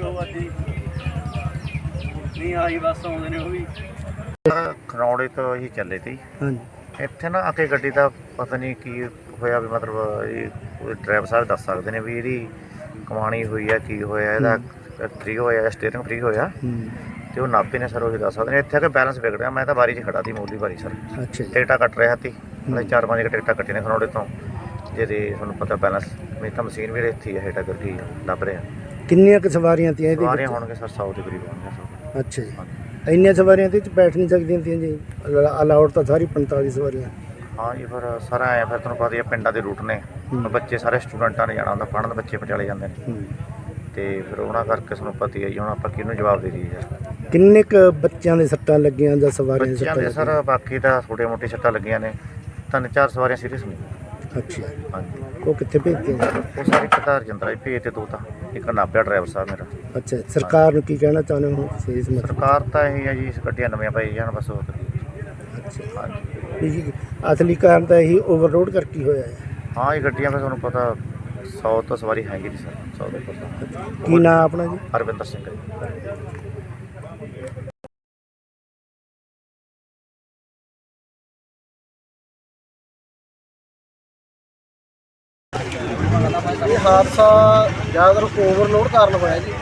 ਉਹ ਅੱਜ ਹੀ ਨਹੀਂ ਆਈ ਬੱਸ ਆਉਂਦੇ ਨੇ ਉਹ ਵੀ ਖਰੌੜੇ ਤੋਂ ਹੀ ਚੱਲੇ ਤੀ ਹਾਂਜੀ। ਇੱਥੇ ਨਾ ਆ ਕੇ ਗੱਡੀ ਦਾ ਪਤਾ ਨਹੀਂ ਕੀ ਹੋਇਆ ਵੀ ਮਤਲਬ ਇਹ ਡਰਾਈਵਰ ਸਾਹਿਬ ਦੱਸ ਸਕਦੇ ਨੇ ਵੀ ਇਹਦੀ ਕਮਾਣੀ ਹੋਈ ਹੈ ਕੀ ਹੋਇਆ ਇਹਦਾ ਫ੍ਰੀ ਹੋਇਆ ਸਟੀਅਰਿੰਗ ਫ੍ਰੀ ਹੋਇਆ। ਹੂੰ। ਤੇ ਉਹ ਨਾਪੇ ਨੇ ਸਰ ਉਹ ਦੱਸ ਸਕਦੇ ਨੇ। ਇੱਥੇ ਆ ਕੇ ਬੈਲੈਂਸ ਵਿਗੜਿਆ ਮੈਂ ਤਾਂ ਬਾਰੀ 'ਚ ਖੜਾ ਸੀ ਮੂਲੀ ਬਾਰੀ ਸਰ। ਅੱਛਾ ਜੀ। ਟਿਕਟਾਂ ਕੱਟ ਰਿਹਾ ਸੀ ਮੈਂ ਚਾਰ ਪੰਜ ਟਿਕਟਾਂ ਕੱਟੀਆਂ ਨੇ ਖਰੌੜੇ ਤੋਂ। ਜਿਹਦੇ ਤੁਹਾਨੂੰ ਪਤਾ ਬੈਲੈਂਸ ਮੇਰੀ ਤਾਂ ਮਸ਼ੀਨ ਵੀ ਇੱਥੇ ਹੀ ਹੈ ਹੇਠਾਂ ਕਰਕੇ ਲੱਭ ਰਿਹਾ। ਕਿੰਨੀਆਂ ਕੁ ਸਵਾਰੀਆਂ ਤੀਆਂ ਇਹਦੇ ਵਿੱਚ? ਹੋਣਗੇ ਸਰ 100 ਦੇ ਕਰੀਬ ਹੋਣਗੇ ਸਰ ਅੱਛਾ ਜੀ। ਇੰਨੀਆਂ ਸਵਾਰੀਆਂ ਤੇ ਬੈਠ ਨਹੀਂ ਸਕਦੀਆਂ ਤੀਆਂ ਜੀ। ਅਲਾਉਡ ਤਾਂ ਸਾਰੀ 45 ਸਵਾਰੀਆਂ। ਹਾਂ ਜੀ ਫਿਰ ਸਾਰਾ ਆਇਆ ਫਿਰ ਤੁਹਾਨੂੰ ਪਤਾ ਹੀ ਹੈ ਪਿੰਡਾਂ ਦੇ ਰੂਟ ਨੇ। ਬੱਚੇ ਸਾਰੇ ਸਟੂਡੈਂਟਾਂ ਨੇ ਜਾਣਾ ਹੁੰਦਾ ਪੜ੍ਹਨ ਬੱਚੇ ਪਟਿਆਲੇ ਜਾਂਦੇ ਨੇ। ਹੂੰ। ਤੇ ਫਿਰ ਉਹਨਾਂ ਕਰਕੇ ਤੁਹਾਨੂੰ ਪਤਾ ਹੀ ਜੀ ਹੁਣ ਆਪਾਂ ਕਿਹਨੂੰ ਜਵਾਬ ਦੇ ਦਈਏ। ਯਾਰ ਕਿੰਨੇ ਕ ਬੱਚਿਆਂ ਦੇ ਸੱਟਾਂ ਲੱਗੀਆਂ ਜਾਂ ਸਵਾਰੀਆਂ ਦੇ ਬੱਚਿਆਂ ਸੱਟਾਂ ਦੇ ਸਰ ਬਾਕੀ ਤਾਂ ਛੋਟੇ ਮੋਟੇ ਸੱਟਾਂ ਲੱਗੀਆਂ ਨੇ। ਤਿੰਨ ਚਾਰ ਸਵਾਰੀਆਂ ਸੀਰੀਅਸ ਨੇ? ਅੱਛਾ। ਹਾਂਜੀ। ਉਹ ਕਿੱਥੇ ਭੇਜਦੇ ਨੇ ਉਹ ਸਾਰੇ ਕਤਾਰ ਜੰਦਰਾ ਭੇਜ ਤੇ ਦੋ ਤਾਂ। ਇੱਕ ਨਾਭਿਆ ਡਰਾਈਵਰ ਸਾਹਿਬ ਮੇਰਾ। ਅੱਛਾ ਸਰਕਾਰ ਨੂੰ ਕੀ ਕਹਿਣਾ ਚਾਹੁੰਦੇ ਹੋ? ਤੁਸੀਂ ਇਸ ਮਤਲਬ ਸਰਕਾਰ ਤਾਂ ਇਹ ਹੈ ਜੀ ਇਸ ਗੱਡੀਆਂ ਨਵੀਆਂ ਪਾਈ ਜਾਣ ਬਸ ਹੋਰ ਕੀ ਅੱਛਾ। ਹਾਂਜੀ। ਅਸਲੀ ਕਾਰਨ ਤਾਂ ਇਹੀ ਓਵਰਲੋਡ ਕਰਕੇ ਹੀ ਹੋਇਆ ਹੈ। ਹਾਂ ਇਹ ਗੱਡੀਆਂ ਫਿਰ ਤੁਹਾਨੂੰ ਪਤਾ 100 ਤੋਂ ਸਵਾਰੀ ਹੈਗੀ ਜੀ ਸਰ 100 ਦੇ ਉੱਪਰ ਕੀ ਨਾਂ ਆਪਣਾ ਜੀ? ਹਰਵਿੰਦਰ ਸਿੰਘ। ਇਹ ਹਾਦਸਾ ਜ਼ਿਆਦਾਤਰ ਓਵਰਲੋਡ ਕਾਰਨ ਹੋਇਆ ਜੀ।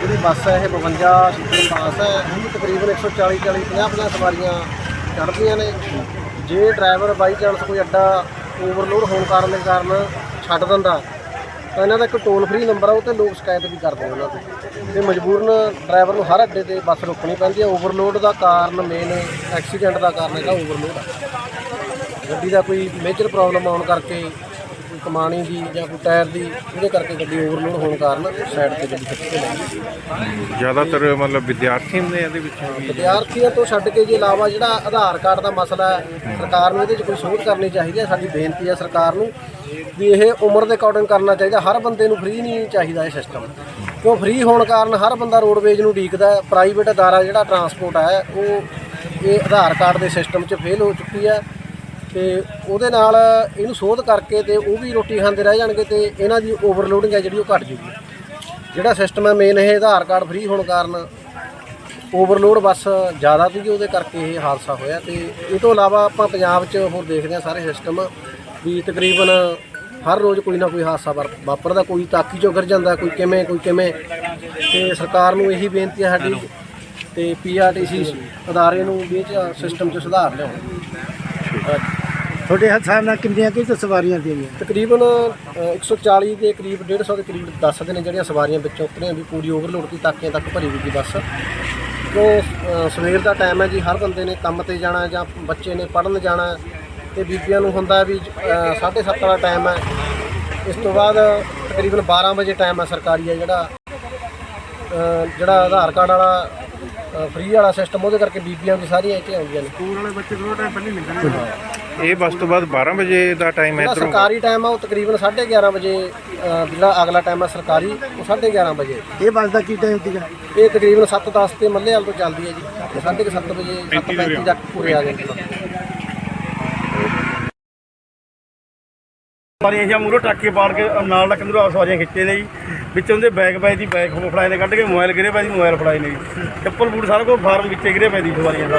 ਜਿਹੜੀ ਬੱਸ ਹੈ, ਇਹ 52 ਸੀਟਰ ਪਾਸ ਹੈ। ਇਹਨੂੰ ਤਕਰੀਬਨ 140 40 50 50 ਸਵਾਰੀਆਂ ਚੜ੍ਹਦੀਆਂ ਨੇ। ਜੇ ਡਰਾਈਵਰ ਬਾਈ ਚਾਂਸ ਕੋਈ ਅੱਡਾ ਓਵਰਲੋਡ ਹੋਣ ਕਾਰਨ ਦੇ ਕਾਰਨ ਛੱਡ ਦਿੰਦਾ, ਤਾਂ ਇਹਨਾਂ ਦਾ ਇੱਕ ਟੋਲ ਫ੍ਰੀ ਨੰਬਰ ਆ, ਉਹ ਤੇ ਲੋਕ ਸ਼ਿਕਾਇਤ ਵੀ ਕਰਦੇ ਆ ਉਹਨਾਂ ਦੀ। ਤੇ ਮਜਬੂਰਨ ਡਰਾਈਵਰ ਨੂੰ ਹਰ ਅੱਡੇ ਤੇ ਬੱਸ ਰੋਕਣੀ ਪੈਂਦੀ ਹੈ। ਓਵਰਲੋਡ ਦਾ ਕਾਰਨ ਮੇਨ ਐਕਸੀਡੈਂਟ ਦਾ ਕਾਰਨ ਹੈਗਾ ਓਵਰਲੋਡ ਆ। ਗੱਡੀ ਦਾ ਕੋਈ ਮੇਜਰ ਪ੍ਰੋਬਲਮ ਆਉਣ ਕਰਕੇ ਕੋਈ ਕਮਾਣੀ ਦੀ ਜਾਂ ਕੋਈ ਟਾਇਰ ਦੀ ਉਹਦੇ ਕਰਕੇ ਗੱਡੀ ਓਵਰਲੋਡ ਹੋਣ ਕਾਰਨ ਸਾਈਡ ਤੇ ਗੱਡੀ ਖਿੱਚ ਕੇ ਲੈ ਗਈ। ਜ਼ਿਆਦਾਤਰ ਮਤਲਬ ਵਿਦਿਆਰਥੀ ਨੇ ਇਹਦੇ ਵਿੱਚ ਵੀ। ਵਿਦਿਆਰਥੀਆਂ ਤੋਂ ਛੱਡ ਕੇ ਜੇ ਇਲਾਵਾ ਜਿਹੜਾ ਆਧਾਰ ਕਾਰਡ ਦਾ ਮਸਲਾ ਹੈ ਸਰਕਾਰ ਨੂੰ ਇਹਦੇ 'ਚ ਕੋਈ ਸੋਧ ਕਰਨੀ ਚਾਹੀਦੀ ਹੈ ਸਾਡੀ ਬੇਨਤੀ ਹੈ ਸਰਕਾਰ ਨੂੰ ਵੀ ਇਹ ਉਮਰ ਦੇ ਅਕੋਰਡਿੰਗ ਕਰਨਾ ਚਾਹੀਦਾ ਹਰ ਬੰਦੇ ਨੂੰ ਫ੍ਰੀ ਨਹੀਂ ਚਾਹੀਦਾ ਇਹ ਸਿਸਟਮ ਕਿਉਂ ਫ੍ਰੀ ਹੋਣ ਕਾਰਨ ਹਰ ਬੰਦਾ ਰੋਡਵੇਜ ਨੂੰ ਉਡੀਕਦਾ ਹੈ ਪ੍ਰਾਈਵੇਟ ਅਦਾਰਾ ਜਿਹੜਾ ਟਰਾਂਸਪੋਰਟ ਹੈ ਉਹ ਇਹ ਆਧਾਰ ਕਾਰਡ ਦੇ ਸਿਸਟਮ 'ਚ ਫੇਲ ਹੋ ਚੁੱਕੀ ਹੈ। ਤੇ ਉਹਦੇ ਨਾਲ ਇਹਨੂੰ ਸੋਧ ਕਰਕੇ ਤੇ ਉਹ ਵੀ ਰੋਟੀ ਖਾਂਦੇ ਰਹਿ ਜਾਣਗੇ ਤੇ ਇਹਨਾਂ ਦੀ ਓਵਰਲੋਡਿੰਗ ਹੈ ਜਿਹੜੀ ਉਹ ਘਟ ਜੂਗੀ। ਜਿਹੜਾ ਸਿਸਟਮ ਹੈ ਮੇਨ ਇਹ ਆਧਾਰ ਕਾਰਡ ਫ੍ਰੀ ਹੋਣ ਕਾਰਨ ਓਵਰਲੋਡ ਬੱਸ ਜ਼ਿਆਦਾ ਸੀਗੀ ਉਹਦੇ ਕਰਕੇ ਇਹ ਹਾਦਸਾ ਹੋਇਆ ਤੇ ਇਹ ਤੋਂ ਇਲਾਵਾ ਆਪਾਂ ਪੰਜਾਬ 'ਚ ਹੋਰ ਦੇਖਦੇ ਹਾਂ ਸਾਰੇ ਸਿਸਟਮ ਵੀ ਤਕਰੀਬਨ ਹਰ ਰੋਜ਼ ਕੋਈ ਨਾ ਕੋਈ ਹਾਦਸਾ ਵਾਰ- ਵਾਪਰਦਾ, ਕੋਈ ਤਾਕੀ ਚੋਂ ਗਿਰ ਜਾਂਦਾ, ਕੋਈ ਕਿਵੇਂ ਕੋਈ ਕਿਵੇਂ। ਤੇ ਸਰਕਾਰ ਨੂੰ ਇਹੀ ਬੇਨਤੀ ਹੈ ਸਾਡੀ ਤੇ ਪੀਆਰਟੀਸੀ ਅਦਾਰੇ ਨੂੰ ਵੀ ਇਹ 'ਚ ਸਿਸਟਮ 'ਚ ਸੁਧਾਰ ਲਿਆਉਣ ਤੁਹਾਡੇ ਹਿਸਾਬ ਨਾਲ ਕਿੰਨੀਆਂ ਕਿ ਸਵਾਰੀਆਂ ਤੀਆਂ ਤਕਰੀਬਨ ਅ, 140 ਦੇ ਕਰੀਬ 150 ਦੇ ਕਰੀਬ ਦੱਸਦੇ ਨੇ ਜਿਹੜੀਆਂ ਸਵਾਰੀਆਂ ਵਿੱਚੋਂ ਉਤਰੀਆਂ ਵੀ ਪੂਰੀ ਓਵਰਲੋਡ ਦੀ ਤਾਕਿਆਂ ਤੱਕ ਭਰੀ ਹੋਈ ਸੀ ਬੱਸ। ਅ, ਸਵੇਰ ਦਾ ਟਾਈਮ ਹੈ ਜੀ ਹਰ ਬੰਦੇ ਨੇ ਕੰਮ ਤੇ ਜਾਣਾ ਜਾਂ ਬੱਚੇ ਨੇ ਪੜ੍ਹਨ ਜਾਣਾ ਤੇ ਬੀਬੀਆਂ ਨੂੰ ਹੁੰਦਾ ਵੀ 7:30 ਵਾਲਾ ਟਾਈਮ ਹੈ। ਇਸ ਤੋਂ ਬਾਅਦ ਤਕਰੀਬਨ 12 ਵਜੇ ਟਾਈਮ ਹੈ ਸਰਕਾਰੀ ਹੈ ਜਿਹੜਾ ਅ, ਜਿਹੜਾ ਆਧਾਰ ਕਾਰਡ ਵਾਲਾ ਫ੍ਰੀ ਵਾਲਾ ਸਿਸਟਮ ਉਹਦੇ ਕਰਕੇ ਬੀਬੀਆਂ ਵੀ ਸਾਰੀਆਂ ਇੱਥੇ ਆਉਂਦੀਆਂ ਨੇ। ਇਹ ਬੱਸ ਤੋਂ ਬਾਅਦ 12 ਵਜੇ ਦਾ ਟਾਈਮ ਹੈ ਜਿਹੜਾ ਇੱਧਰੋਂ। ਸਰਕਾਰੀ ਟਾਈਮ ਆ ਉਹ ਤਕਰੀਬਨ 11:30 ਵਜੇ ਅ, ਜਿਹੜਾ ਅਗਲਾ ਟਾਈਮ ਆ ਸਰਕਾਰੀ ਉਹ 11:30 ਵਜੇ। ਇਹ ਬੱਸ ਦਾ ਕੀ ਟਾਈਮ ਸੀਗਾ? ਇਹ ਤਕਰੀਬਨ 7:10 ਤੇ ਮੱਲੇ ਵਾਲ ਤੋਂ ਚੱਲਦੀ ਹੈ ਜੀ। ਤੇ 7:30 ਵਜੇ 7:35 ਤੱਕ ਪੂਰੇ ਆ ਜਾਂਦੇ ਨੇ। ਸਵਾਰੀਆਂ ਜਾਂ ਮੂਰੋ ਟਾਕੇ ਪਾੜ ਕੇ ਨਾਲ ਲੱਕ ਨੂੰ ਸਵਾਰੀਆਂ ਖਿੱਚੇ ਨੇ ਜੀ। ਵਿੱਚੋਂ ਦੇ ਬੈਗ ਪਏ ਦੀ ਬੈਗ ਫੜਾਏ ਨੇ ਕੱਢ ਕੇ ਮੋਬਾਈਲ ਗਿਰੇ ਪਏ ਦੀ ਮੋਬਾਈਲ ਫੜਾਏ ਨੇ ਜੀ। ਚੱਪਲ ਬੂਟ ਸਾਰਾ ਕੁਝ ਫਾਰਮ ਵਿੱਚੇ ਗਿਰੇ ਪਏ ਦੀ ਸਵਾਰੀਆਂ ਦਾ।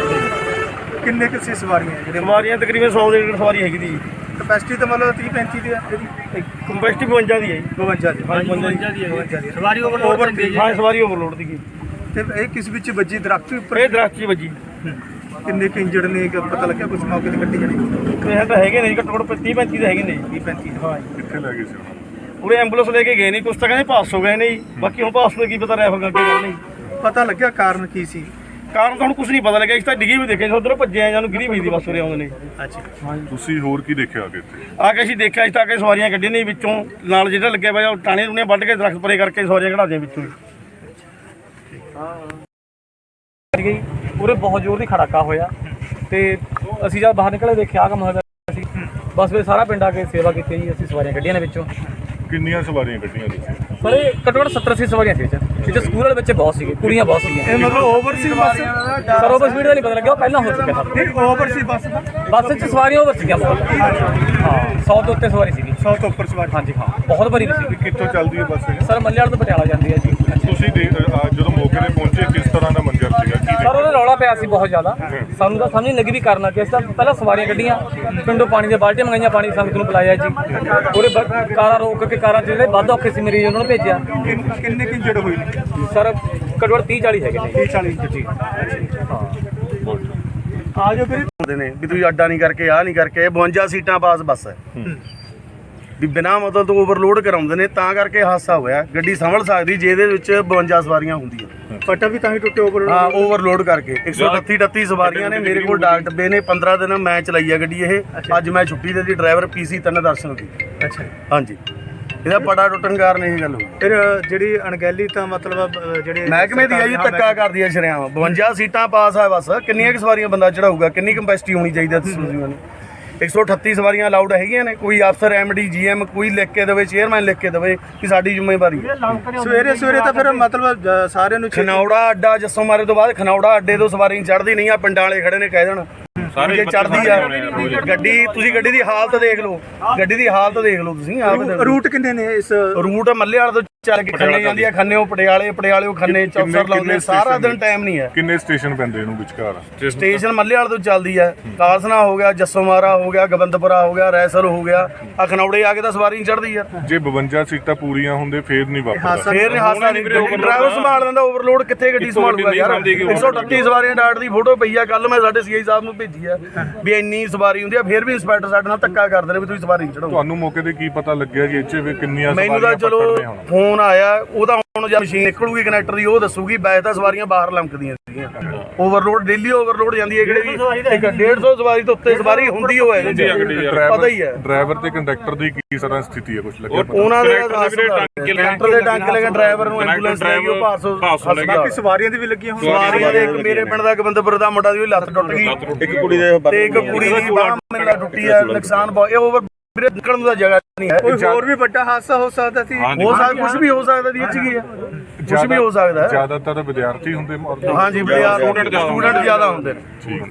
ਕਿੰਨੇ ਕੁ ਸੀ ਸਵਾਰੀਆਂ ਜਿਹੜੇ? ਸਵਾਰੀਆਂ ਤਕਰੀਬਨ 100 ਦੇ ਸਵਾਰੀ ਹੈਗੀ ਦੀ। ਕਪੈਸਿਟੀ ਤਾਂ ਮਤਲਬ 30 35 ਦੀ ਹੈ ਇਹਦੀ। ਕੰਪੈਸਟੀ 52 ਦੀ ਹੈ ਜੀ। 52 ਦੀ। ਹਾਂ 52 ਦੀ। ਹੈ ਸਵਾਰੀ ਓਵਰਲੋਡ Over- ਹਾਂ ਸਵਾਰੀ ਓਵਰਲੋਡ ਦੀ ਗਈ ਤੇ ਇਹ ਕਿਸ ਵਿੱਚ ਵੱਜੀ? ਦਰਖਤ ਉੱਪਰ? ਇਹ ਦਰਖਤ 'ਚ ਵੱਜੀ। ਕਿੰਨੇ ਕੁ ਇੰਜਰਡ ਨੇ? ਕਿ ਪਤਾ ਲੱਗਿਆ ਕੁਝ ਮੌਕੇ ਤੇ ਕੱਟੀ ਜਾਣੀ? ਇਹ ਤਾਂ ਹੈਗੇ ਨੇ ਘੱਟੋ ਘੱਟ 30 35 ਦੇ ਹੈਗੇ ਨੇ ਜੀ। 30 35 ਹਾਂ ਜੀ। ਪੂਰੇ ਐਂਬੂਲੈਂਸ ਲੈ ਕੇ ਗਏ ਨੇ ਕੁਛ ਤਾਂ ਕਹਿੰਦੇ ਪਾਸ ਹੋ ਗਏ ਨੇ ਜੀ। ਬਾਕੀ ਹੁਣ ਪਾਸ ਤੋਂ ਕੀ ਪਤਾ ਰਹਿ ਹੋਗਾ ਅੱਗੇ ਗੱਲ ਨਹੀਂ ਪਤਾ ਲੱਗਿਆ ਕਾਰਨ ਕੀ ਸੀ? ਕਾਰਨ ਤਾਂ ਹੁਣ ਕੁਝ ਨਹੀਂ ਪਤਾ ਲੱਗਿਆ ਇਸ ਤਾਂ ਡਿੱਗੀ ਵੀ ਦੇਖੇ ਉਧਰੋਂ ਭੱਜੇ ਆ ਜਾਨੂੰ ਗਿਰੀ ਪਈ ਦੀ ਬੱਸ ਉਰੇ ਆਉਂਦੇ ਨੇ। ਅੱਛਾ। ਤੁਸੀਂ ਹੋਰ ਕੀ ਦੇਖਿਆ ਅੱਗੇ ਇੱਥੇ? ਆ ਕੇ ਅਸੀਂ ਦੇਖਿਆ ਇਸ ਤਾਂ ਕਿ ਸਵਾਰੀਆਂ ਕੱਢੀਆਂ ਨੇ ਵਿੱਚੋਂ ਨਾਲ ਜਿਹੜਾ ਲੱਗਿਆ ਪਿਆ ਉਹ ਟਾਣੇ ਰੂਣੇ ਵੱਢ ਕੇ ਦਰਖਤ ਪਰੇ ਕਰਕੇ ਸਵਾਰੀਆਂ ਕਢਾ ਦਿਆਂ ਵਿੱਚੋਂ ਹੀ। ਗਈ ਉਰੇ ਬਹੁਤ ਜ਼ੋਰ ਦੀ ਖੜਾਕਾ ਹੋਇਆ ਤੇ ਅਸੀਂ ਜਦ ਬਾਹਰ ਨਿਕਲੇ ਦੇਖਿਆ ਆ ਕੰਮ ਹੋਇਆ ਸੀ। ਬਸ ਫਿਰ ਸਾਰਾ ਪਿੰਡ ਆ ਕੇ ਸੇਵਾ ਕੀਤੀ ਜੀ ਅਸੀਂ ਸਵਾਰੀਆਂ ਕੱਢੀਆਂ ਨੇ ਵਿੱਚੋਂ। ਕਿੰਨੀਆਂ ਸਵਾਰੀਆਂ ਗੱਡੀਆਂ ਤੁਸੀਂ? ਸਰ ਇਹ ਘੱਟੋ ਘੱਟ 70 80 ਸਵਾਰੀਆਂ ਸੀ ਇਹ 'ਚ। ਇਹ 'ਚ ਸਕੂਲ ਵਾਲੇ ਬੱਚੇ ਬਹੁਤ ਸੀਗੇ ਕੁੜੀਆਂ ਬਹੁਤ ਸੀਗੀਆਂ। ਇਹ ਮਤਲਬ overseas bus? Sir over speed ਦਾ ਨਹੀਂ ਪਤਾ ਲੱਗਿਆ ਉਹ ਪਹਿਲਾਂ ਹੋ ਚੁੱਕਿਆ ਸਰ। ਨਹੀਂ ਓਵਰਸੀ ਬੱਸ ਦਾ? ਬੱਸ 'ਚ ਸਵਾਰੀਆਂ ਓਵਰ ਸੀਗੀਆਂ ਬਹੁਤ। ਹਾਂ 100 ਤੋਂ ਉੱਤੇ ਸਵਾਰੀ ਸੀਗੀ। 100 ਤੋਂ ਉੱਪਰ ਸਵਾਰੀ। ਹਾਂਜੀ ਹਾਂ ਬਹੁਤ ਭਰੀ ਵੀ ਸੀਗੀ ਕਿੱਥੋਂ ਚੱਲਦੀ ਹੈ ਬੱਸ ਇਹ? ਸਰ ਮੱਲਿਆੜ ਤੋਂ ਪਟਿਆਲਾ ਜਾਂਦੀ ਹੈ ਜੀ ਤੁਸੀਂ ਦੇ- ਅ, ਜਦੋਂ ਮੌਕੇ ਤੇ ਪਹੁੰਚੇ ਕਿਸ ਤਰ੍ਹਾਂ ਦਾ ਮੰਜ਼ਰ ਸੀਗਾ ਕੀ ਸਰ ਪਿਆ ਸੀ ਬਹੁਤ ਜ਼ਿਆਦਾ। ਸਾਨੂੰ ਤਾਂ ਸਮਝ ਨਹੀਂ ਲੱਗੀ ਵੀ ਕਰਨਾ ਕੀ ਅਸੀਂ ਤਾਂ ਪਹਿਲਾਂ ਸਵਾਰੀਆਂ ਕੱਢੀਆਂ ਪਿੰਡੋਂ ਪਾਣੀ ਦੇ ਬਾਲਟੀਆਂ ਮੰਗਾਈਆਂ ਪਾਣੀ ਸੰਗਤ ਨੂੰ ਪਿਲਾਇਆ ਜੀ? ਉਹਦੇ ਕਾਰਾਂ ਰੋਕ ਕੇ ਕਾਰਾਂ 'ਚ ਜਿਹੜੇ ਵੱਧ ਔਖੇ ਸੀ ਮਰੀਜ਼ ਉਹਨਾਂ ਨੂੰ ਭੇਜਿਆ। ਕਿੰਨ- ਕਿੰਨੇ ਕਿ ਇੰਜਰਡ ਹੋਏ ਸਰ ਘੱਟੋ ਘੱਟ 30 40 ਹੈਗੇ ਨੇ। 30 40 ਜੀ। ਆ ਜਾਓ ਫਿਰ ਹੁੰਦੇ ਨੇ ਵੀ ਤੁਸੀਂ ਅੱਡਾ ਨਹੀਂ ਕਰਕੇ ਆਹ ਨਹੀਂ ਕਰਕੇ ਇਹ 52 ਸੀਟਾਂ ਪਾਸ ਬੱਸ ਹੈ। ਵੀ ਬਿਨਾਂ ਮਤਲਬ ਤੋਂ ਓਵਰਲੋਡ ਕਰਾਉਂਦੇ ਨੇ ਤਾਂ ਕਰਕੇ ਹਾਦਸਾ ਹੋਇਆ। ਗੱਡੀ ਸੰਭਲ ਸਕਦੀ ਜੇ ਇਹਦੇ ਵਿੱਚ 52 ਸਵਾਰੀਆਂ ਹੁੰਦੀਆਂ। ਪਟਾ ਵੀ ਤਾਂ ਹੀ ਟੁੱਟੇ ਓਵਰ ਹਾਂ ਓਵਰਲੋਡ ਕਰਕੇ। 138 38 ਸਵਾਰੀਆਂ ਨੇ ਮੇਰੇ ਕੋਲ ਡਾਕ ਡੱਬੇ ਨੇ 15 ਦਿਨ ਮੈਂ ਚਲਾਈ ਆ ਗੱਡੀ ਇਹ। ਅੱਜ ਮੈਂ ਛੁੱਟੀ ਦੇ ਦੀ ਡਰਾਈਵਰ ਪੀਸੀ ਤਿੰਨ ਦਰਸ਼ਨ ਦੀ। ਅੱਛਾ। ਹਾਂਜੀ। ਇਹਦਾ ਪੜਾ ਟੁੱਟਣ ਕਾਰਨ ਇਹ ਗੱਲ ਹੋਈ। ਫਿਰ ਜਿਹੜੀ ਅਣਗਹਿਲੀ ਤਾਂ ਮਤਲਬ ਜਿਹੜੇ ਮਹਿਕਮੇ ਦੀ ਆ ਜੀ ਧੱਕਾ ਕਰਦੀ ਆ ਸ਼ਰਿਆਮ। 52 ਸੀਟਾਂ ਪਾਸ ਆ ਬਸ। ਕਿੰਨੀਆਂ ਕੁ ਸਵਾਰੀਆਂ ਬੰਦਾ ਚੜਾਊਗਾ ਕਿੰਨੀ ਕੰਪੈਸਿਟੀ ਹੋਣੀ ਚਾਹੀਦੀ ਸੂਜ਼ੀਆਂ ਨੂੰ? 138 ਸਵਾਰੀਆਂ ਅਲਾਉਡ ਹੈਗੀਆਂ ਨੇ ਕੋਈ ਅਫਸਰ ਐਮਡੀ ਜੀਐਮ ਕੋਈ ਲਿਖ ਕੇ ਦੇਵੇ ਚੇਅਰਮੈਨ ਲਿਖ ਕੇ ਦੇਵੇ ਕਿ ਸਾਡੀ ਜ਼ਿੰਮੇਵਾਰੀ ਹੈ। ਸਵੇਰੇ ਸਵੇਰੇ ਤਾਂ ਫਿਰ ਮਤਲਬ ਸਾਰਿਆਂ ਨੂੰ ਛੇ- ਖਨੌੜਾ ਅੱਡਾ ਜੱਸੋਂ ਮਾਰੇ ਤੋਂ ਬਾਅਦ ਖਨੌੜਾ ਅੱਡੇ ਤੋਂ ਸਵਾਰੀ ਚੜਦੀ ਨਹੀਂ ਆ ਪਿੰਡਾਂ ਵਾਲੇ ਖੜੇ ਨੇ ਕਹਿ ਦੇਣ। ਸਾਰੇ ਜੇ ਚੜਦੀ ਆ। ਗੱਡੀ ਤੁਸੀਂ ਗੱਡੀ ਦੀ ਹਾਲਤ ਦੇਖ ਲਓ। ਗੱਡੀ ਦੀ ਹਾਲਤ ਦੇਖ ਲਓ ਤੁਸੀਂ ਆਪ ਦੇਖ ਲਓ। ਰੂਟ ਕਿੰਨੇ ਨੇ ਇਸ ਰੂਟ ਮੱਲੇ ਵਾਲੇ ਤੋਂ ਚੱਲ ਕੇ ਖੰਨੇ ਜਾਂਦੀ ਆ ਖੰਨੇ ਪਟਿਆਲੇ ਪਟਿਆਲੇ ਖੰਨੇ ਚੌਕਸਰ ਲਾਉਂਦੇ ਸਾਰਾ ਦਿਨ? ਟਾਈਮ ਨਹੀਂ ਹੈ। ਕਿੰਨੇ ਸਟੇਸ਼ਨ ਪੈਂਦੇ ਇਹਨੂੰ ਵਿਚਕਾਰ? ਸਟੇਸ਼ਨ ਮੱਲੇ ਵਾਲੇ ਤੋਂ ਚੱਲਦੀ ਹੈ। ਕਾਲਸਨਾ ਹੋ ਗਿਆ ਜੱਸੋਮਾਰਾ ਹੋ ਗਿਆ ਗਵੰਦਪੁਰਾ ਹੋ ਗਿਆ ਰੈਸਲ ਹੋ ਗਿਆ ਆ ਖਨੌੜੇ ਆ ਕੇ ਤਾਂ ਸਵਾਰੀ ਨਹੀਂ ਚੜਦੀ ਯਾਰ ਜੇ 52 ਸੀਟਾਂ ਪੂਰੀਆਂ ਹੁੰਦੇ ਫੇਰ ਨਹੀਂ ਵਾਪਰਦਾ ਫੇਰ ਨਹੀਂ ਹਾਸਾ ਨਹੀਂ ਡਰਾਈਵਰ ਸੰਭਾਲ ਲੈਂਦਾ ਓਵਰਲੋਡ ਕਿੱਥੇ ਗੱਡੀ ਸੰਭਾਲੂਗਾ ਯਾਰ? 138 ਸਵਾਰੀਆਂ ਡਾਟ ਦੀ ਫੋਟੋ ਪਈ ਆ ਕੱਲ ਮੈਂ ਸਾਡੇ ਸੀਆਈ ਸਾਹਿਬ ਨੂੰ ਭੇਜੀ ਆ ਵੀ ਇੰਨੀ ਸਵਾਰੀ ਹੁੰਦੀ ਆ ਫੇਰ ਵੀ ਇੰਸਪੈਕਟਰ ਸਾਡੇ ਨਾਲ ਧੱਕਾ ਕਰਦੇ ਨੇ ਵੀ ਤੁਸੀਂ ਸਵਾਰੀ ਨਹੀਂ ਚੜਾਓ ਤੁਹਾਨੂੰ ਮੌਕੇ ਤੇ ਕੀ ਪਤਾ ਲੱਗਿਆ ਕਿ ਇੱਥੇ ਵੀ ਕਿੰਨੀਆਂ ਮੈਨੂੰ ਤਾਂ ਸਵਾਰੀਆਂ ਚਲੋ ਪਕੜਦੇ ਹੁਣ? ਫੋਨ ਆਇਆ ਉਹਦਾ ਹੁਣ ਜਦ ਮਸ਼ੀਨ ਨਿਕਲੂਗੀ ਕਨੈਕਟਰ ਦੀ ਉਹ ਦੱਸੂਗੀ ਵੈਸੇ ਤਾਂ ਸਵਾਰੀਆਂ ਬਾਹਰ ਲੰਕਦੀਆਂ ਸੀਗੀਆਂ। ਓਵਰਲੋਡ ਡੇਲੀ ਓਵਰਲੋਡ ਜਾਂਦੀ ਹੈ ਕਿਹੜੇ? ਵੀ ਇੱਕ 150 ਸਵਾਰੀ ਤੋਂ ਉੱਤੇ ਸਵਾਰੀ ਹੁੰਦੀ ਹੋਏ ਪਤਾ ਹੀ ਹੈ। ਡਰਾਈਵਰ ਤੇ ਕੰਡਕਟਰ ਦੀ ਕੀ ਤਰ੍ਹਾਂ ਸਥਿਤੀ ਹੈ ਕੁਝ ਲੱਗਿਆ ਪਤਾ? ਉਹਨਾਂ ਦੇ ਕਨੈਕਟਰ ਦੇ ਟਾਂਕੇ ਲੈ ਕੇ ਡਰਾਈਵਰ ਨੂੰ ਐਂਬੂਲੈਂਸ ਲੈ ਕੇ ਉਹ ਬਾਕੀ ਸਵਾਰੀਆਂ ਦੀ ਵੀ ਲੱਗੀਆਂ ਹੋਣ ਸਵਾਰੀਆਂ ਦੇ ਇੱਕ ਮੇਰੇ ਪਿੰਡ ਦਾ ਗਵੰਦਪੁਰ ਦਾ ਮੁੰਡਾ ਦੀ ਲੱਤ ਟੁੱਟ ਗਈ। ਇੱਕ ਕੁੜੀ ਦੇ ਤੇ ਇੱਕ ਕੁੜੀ ਦੀ ਬਾਹ ਮੇਰਾ ਟੁੱਟੀ ਹੈ ਨੁਕਸਾਨ ਬਹੁਤ ਇਹ ਓਵਰ ਵੀਰੇ ਨਿਕਲਣ ਤਾਂ ਜਗ੍ਹਾ ਨਹੀਂ ਹੈ। ਕੋਈ ਹੋਰ ਵੀ ਵੱਡਾ ਹਾਦਸਾ ਹੋ ਸਕਦਾ ਸੀ? ਹੋ ਸਕਦਾ ਕੁਝ ਵੀ ਹੋ ਸਕਦਾ ਦੀ ਚ ਕੀ ਹੈ? ਕੁਝ ਵੀ ਹੋ ਸਕਦਾ ਹੈ। ਜ਼ਿਆਦਾਤਰ ਵਿਦਿਆਰਥੀ ਹੁੰਦੇ ਹਾਂਜੀ ਵਿਦਿਆਰਥੀ ਸਟੂਡੈਂਟ ਜ਼ਿਆਦਾ ਹੁੰਦੇ ਨੇ। ਠੀਕ